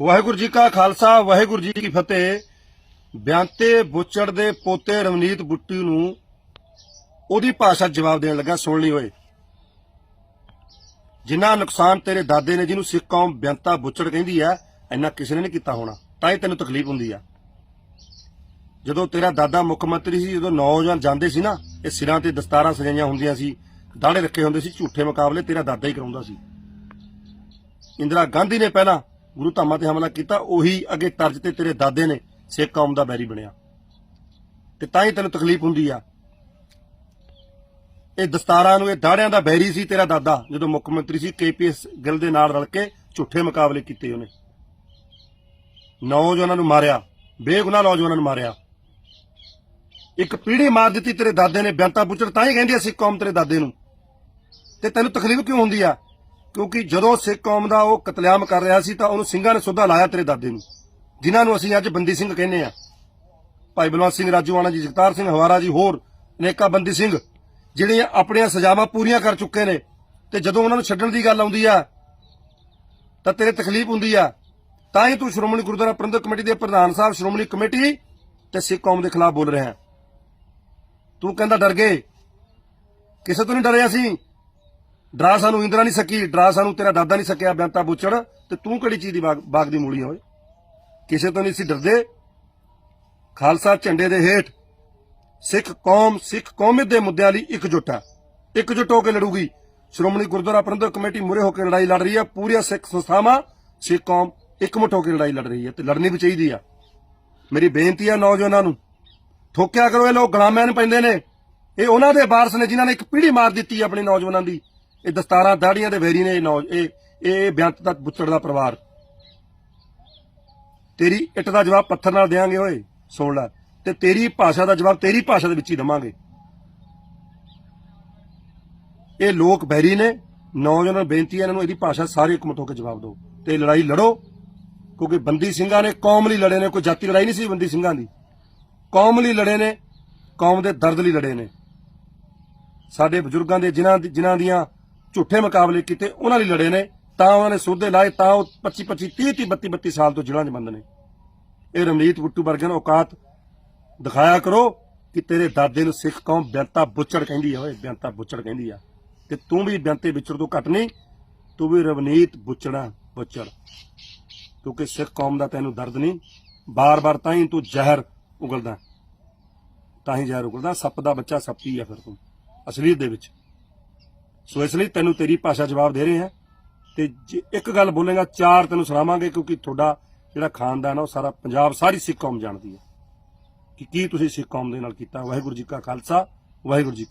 ਵਾਹਿਗੁਰੂ ਜੀ ਕਾ ਖਾਲਸਾ, ਵਾਹਿਗੁਰੂ ਜੀ ਕੀ ਫਤਿਹ। ਬਿਆੰਤੇ ਬੁੱਚੜ ਦੇ ਪੋਤੇ ਰਵਨੀਤ ਬੁੱਟੀ ਨੂੰ ਉਹਦੀ ਭਾਸ਼ਾ ਜਵਾਬ ਦੇਣ ਲੱਗਾ, ਸੁਣ ਲਈ ਓਏ। ਜਿੰਨਾ ਨੁਕਸਾਨ ਤੇਰੇ ਦਾਦੇ ਨੇ ਜਿਹਨੂੰ ਸਿੱਖ ਕੌਮ ਬਿਆੰਤਾ ਬੁੱਚੜ ਕਹਿੰਦੀ ਆ, ਇੰਨਾ ਕਿਸੇ ਨੇ ਨਹੀਂ ਕੀਤਾ ਹੋਣਾ। ਤਾਂ ਹੀ ਤੈਨੂੰ ਤਕਲੀਫ ਹੁੰਦੀ ਆ। ਜਦੋਂ ਤੇਰਾ ਦਾਦਾ ਮੁੱਖ ਮੰਤਰੀ ਸੀ, ਜਦੋਂ ਨੌਜਵਾਨ ਜਾਂਦੇ ਸੀ ਨਾ, ਇਹ ਸਿਰਾਂ ਤੇ ਦਸਤਾਰਾਂ ਸਜਾਈਆਂ ਹੁੰਦੀਆਂ ਸੀ ਦਾੜੇ ਰੱਖੇ ਹੁੰਦੇ ਸੀ, ਝੂਠੇ ਮੁਕਾਬਲੇ ਤੇਰਾ ਦਾਦਾ ਹੀ ਕਰਾਉਂਦਾ ਸੀ। ਇੰਦਰਾ ਗਾਂਧੀ ਨੇ ਪਹਿਲਾਂ ਗੁਰੂ ਧਾਮਾਂ ਤੇ ਹਮਲਾ ਕੀਤਾ, ਉਹੀ ਅੱਗੇ ਤਰਜ ਤੇ ਤੇਰੇ ਦਾਦੇ ਨੇ ਸਿੱਖ ਕੌਮ ਦਾ ਬੈਰੀ ਬਣਿਆ। ਤੇ ਤਾਂ ਹੀ ਤੈਨੂੰ ਤਕਲੀਫ ਹੁੰਦੀ ਆ। ਇਹ ਦਸਤਾਰਾਂ ਨੂੰ, ਇਹ ਦਾੜਿਆਂ ਦਾ ਬੈਰੀ ਸੀ ਤੇਰਾ ਦਾਦਾ, ਜਦੋਂ ਮੁੱਖ ਮੰਤਰੀ ਸੀ, ਕੇਪੀਐਸ ਗਿੱਲ ਦੇ ਨਾਲ ਰਲ ਕੇ ਝੂਠੇ ਮੁਕਾਬਲੇ ਕੀਤੇ ਉਹਨੇ। ਨੌਜਵਾਨਾਂ ਨੂੰ ਮਾਰਿਆ, ਬੇਗੁਨਾਹ ਨੌਜਵਾਨਾਂ ਨੂੰ ਮਾਰਿਆ। ਇੱਕ ਪੀੜੀ ਮਾਰ ਦਿੱਤੀ ਤੇਰੇ ਦਾਦੇ ਨੇ, ਬਿਆੰਤਾ ਬੁੱਚੜ ਤਾਂ ਹੀ ਕਹਿੰਦੀ ਆ ਸਿੱਖ ਕੌਮ ਤੇਰੇ ਦਾਦੇ ਨੂੰ। ਤੇ ਤੈਨੂੰ ਤਕਲੀਫ ਕਿਉਂ ਹੁੰਦੀ ਆ? ਕਿਉਂਕਿ ਜਦੋਂ ਸਿੱਖ ਕੌਮ ਦਾ ਉਹ ਕਤਲੇਆਮ ਕਰ ਰਿਹਾ ਸੀ ਤਾਂ ਉਹਨੂੰ ਸਿੰਘਾਂ ਨੇ ਸੁੱਧਾ ਲਾਇਆ ਤੇਰੇ ਦਾਦੇ ਨੂੰ, ਜਿਨ੍ਹਾਂ ਨੂੰ ਅਸੀਂ ਅੱਜ ਬੰਦੀ ਸਿੰਘ ਕਹਿੰਦੇ ਆ ਭਾਈ ਬਲਵੰਤ ਸਿੰਘ ਰਾਜੂਆਣਾ ਜੀ, ਜਗਤਾਰ ਸਿੰਘ, ਹਵਾਰਾ ਜੀ, ਹੋਰ ਅਨੇਕਾਂ ਬੰਦੀ ਸਿੰਘ, ਜਿਹੜੀਆਂ ਆਪਣੀਆਂ ਸਜ਼ਾਵਾਂ ਪੂਰੀਆਂ ਕਰ ਚੁੱਕੇ ਨੇ ਤੇ ਜਦੋਂ ਉਹਨਾਂ ਨੂੰ ਛੱਡਣ ਦੀ ਗੱਲ ਆਉਂਦੀ ਆ, ਤਾਂ ਤੇਰੇ ਤਕਲੀਫ ਹੁੰਦੀ ਆ। ਤਾਂ ਹੀ ਤੂੰ ਸ਼੍ਰੋਮਣੀ ਗੁਰਦੁਆਰਾ ਪ੍ਰਬੰਧਕ ਕਮੇਟੀ ਦੇ ਪ੍ਰਧਾਨ ਸਾਹਿਬ, ਸ਼੍ਰੋਮਣੀ ਕਮੇਟੀ ਤੇ ਸਿੱਖ ਕੌਮ ਦੇ ਖਿਲਾਫ ਬੋਲ ਰਿਹਾ। ਤੂੰ ਕਹਿੰਦਾ ਡਰ ਗਏ। ਕਿਸੇ ਤੋਂ ਨਹੀਂ ਡਰਿਆ ਸੀ? ਡਰਾ ਸਾਨੂੰ ਇੰਦਰਾ ਨਹੀਂ ਸਕੀ, ਡਰਾ ਸਾਨੂੰ ਤੇਰਾ ਦਾਦਾ ਨਹੀਂ ਸਕਿਆ ਬੈਂਤਾ ਬੁੱਚੜ, ਤੇ ਤੂੰ ਕਿਹੜੀ ਚੀਜ਼ ਦੀ ਬਾਗ ਬਾਗ ਦੀ ਮੂਲੀ ਹੋਏ ਕਿਸੇ ਤੋਂ ਨਹੀਂ ਸੀ ਡਰਦੇ। ਖਾਲਸਾ ਝੰਡੇ ਦੇ ਹੇਠ ਸਿੱਖ ਕੌਮ, ਸਿੱਖ ਕੌਮੀਅਤ ਦੇ ਮੁੱਦਿਆਂ ਲਈ ਇਕਜੁੱਟ ਹੈ ਇਕਜੁੱਟ ਹੋ ਕੇ ਲੜੂਗੀ। ਸ਼੍ਰੋਮਣੀ ਗੁਰਦੁਆਰਾ ਪ੍ਰਬੰਧਕ ਕਮੇਟੀ ਮੂਹਰੇ ਹੋ ਕੇ ਲੜਾਈ ਲੜ ਰਹੀ ਹੈ ਪੂਰੀਆਂ ਸਿੱਖ ਸੰਸਥਾਵਾਂ, ਸਿੱਖ ਕੌਮ ਇਕਮੁੱਠ ਹੋ ਕੇ ਲੜਾਈ ਲੜ ਰਹੀ ਹੈ ਤੇ ਲੜਨੀ ਵੀ ਚਾਹੀਦੀ ਆ। ਮੇਰੀ ਬੇਨਤੀ ਆ ਨੌਜਵਾਨਾਂ ਨੂੰ, ਠੋਕਿਆ ਕਰੋ ਇਹ ਲੋਕ, ਗੁਲਾਮਾਂ ਨੂੰ ਪੈਂਦੇ ਨੇ। ਇਹ ਉਹਨਾਂ ਦੇ ਵਾਰਸ ਨੇ ਜਿਨ੍ਹਾਂ ਨੇ ਇੱਕ ਪੀੜ੍ਹੀ ਮਾਰ ਦਿੱਤੀ ਆਪਣੇ ਨੌਜਵਾਨਾਂ ਦੀ। ਇਹ ਦਸਤਾਰਾਂ ਦਾੜੀਆਂ ਦੇ ਵੈਰੀ ਨੇ ਇਹ ਨੌ ਇਹ ਇਹ ਬਿਆੰਤ ਦਾ ਬੁੱਚੜ ਦਾ ਪਰਿਵਾਰ। ਤੇਰੀ ਇੱਟ ਦਾ ਜਵਾਬ ਪੱਥਰ ਨਾਲ ਦੇਾਂਗੇ ਓਏ, ਸੁਣ ਲੈ। ਤੇ ਤੇਰੀ ਭਾਸ਼ਾ ਦਾ ਜਵਾਬ ਤੇਰੀ ਭਾਸ਼ਾ ਦੇ ਵਿੱਚ ਹੀ ਦਵਾਂਗੇ। ਇਹ ਲੋਕ ਬੈਰੀ ਨੇ, ਨੌਜਵਾਨਾਂ ਨੂੰ ਬੇਨਤੀ ਹੈ ਇਹਨਾਂ ਨੂੰ ਇਹਦੀ ਭਾਸ਼ਾ ਸਾਰੇ ਇਕਮਤ ਹੋ ਕੇ ਜਵਾਬ ਦਿਓ। ਤੇ ਲੜਾਈ ਲੜੋ, ਕਿਉਂਕਿ ਬੰਦੀ ਸਿੰਘਾਂ ਨੇ ਕੌਮ ਲਈ ਲੜੇ ਨੇ, ਕੋਈ ਜਾਤੀ ਲੜਾਈ ਨਹੀਂ ਸੀ ਬੰਦੀ ਸਿੰਘਾਂ ਦੀ। ਕੌਮ ਲਈ ਲੜੇ ਨੇ, ਕੌਮ ਦੇ ਦਰਦ ਲਈ ਲੜੇ ਨੇ। ਸਾਡੇ ਬਜ਼ੁਰਗਾਂ ਦੇ, ਜਿਨ੍ਹਾਂ ਜਿਨ੍ਹਾਂ ਦੀਆਂ ਝੂਠੇ ਮੁਕਾਬਲੇ ਕੀਤੇ, ਉਹਨਾਂ ਲਈ ਲੜੇ ਨੇ, ਤਾਂ ਉਹਨਾਂ ਨੇ ਸੋਧੇ ਲਾਏ, ਤਾਂ ਉਹ 25 25 30 30 32 32 ਸਾਲ ਤੋਂ ਜੇਲ੍ਹਾਂ 'ਚ ਬੰਦ ਨੇ। ਇਹ ਰਮਨੀਤ ਬੁੱਟੂ ਵਰਗਿਆਂ ਨੂੰ ਔਕਾਤ ਦਿਖਾਇਆ ਕਰੋ ਕਿ ਤੇਰੇ ਦਾਦੇ ਨੂੰ ਸਿੱਖ ਕੌਮ ਬਿਆੰਤਾ ਬੁੱਚੜ ਕਹਿੰਦੀ ਆ, ਓਏ, ਬਿਆੰਤਾ ਬੁੱਚੜ ਕਹਿੰਦੀ ਆ। ਤੇ ਤੂੰ ਵੀ ਬਿਆੰਤੇ ਵਿਚੜ ਤੋਂ ਘੱਟ ਨਹੀਂ, ਤੂੰ ਵੀ ਰਵਨੀਤ ਬੁੱਚੜਾ ਬੁੱਚੜ। ਕਿਉਂਕਿ ਸਿੱਖ ਕੌਮ ਦਾ ਤੈਨੂੰ ਦਰਦ ਨਹੀਂ, ਬਾਰ-ਬਾਰ ਤਾਂ ਹੀ ਤੂੰ ਜ਼ਹਿਰ ਉਗਲਦਾ। ਤਾਂ ਹੀ ਜ਼ਹਿਰ ਉਗਲਦਾ, ਸੱਪ ਦਾ ਬੱਚਾ ਸੱਪੀ ਆ ਫਿਰ ਤੂੰ, ਅਸਲੀਅਤ ਦੇ ਵਿੱਚ। ਸੋ ਇਸ ਲਈ ਤੈਨੂੰ ਤੇਰੀ ਭਾਸ਼ਾ ਜਵਾਬ ਦੇ ਰਹੇ ਆ ਤੇ ਜੇ ਇੱਕ ਗੱਲ ਬੋਲੇਗਾ, ਚਾਰ ਤੈਨੂੰ ਸੁਣਾਵਾਂਗੇ, ਕਿਉਂਕਿ ਤੁਹਾਡਾ ਜਿਹੜਾ ਖਾਨਦਾਨ ਆ, ਉਹ ਸਾਰਾ ਪੰਜਾਬ, ਸਾਰੀ ਸਿੱਖ ਕੌਮ ਜਾਣਦੀ ਹੈ। ਕਿ ਕੀ ਤੁਸੀਂ ਸਿੱਖ ਕੌਮ ਦੇ ਨਾਲ ਕੀਤਾ? ਵਾਹਿਗੁਰੂ ਜੀ ਕਾ ਖਾਲਸਾ, ਵਾਹਿਗੁਰੂ ਜੀ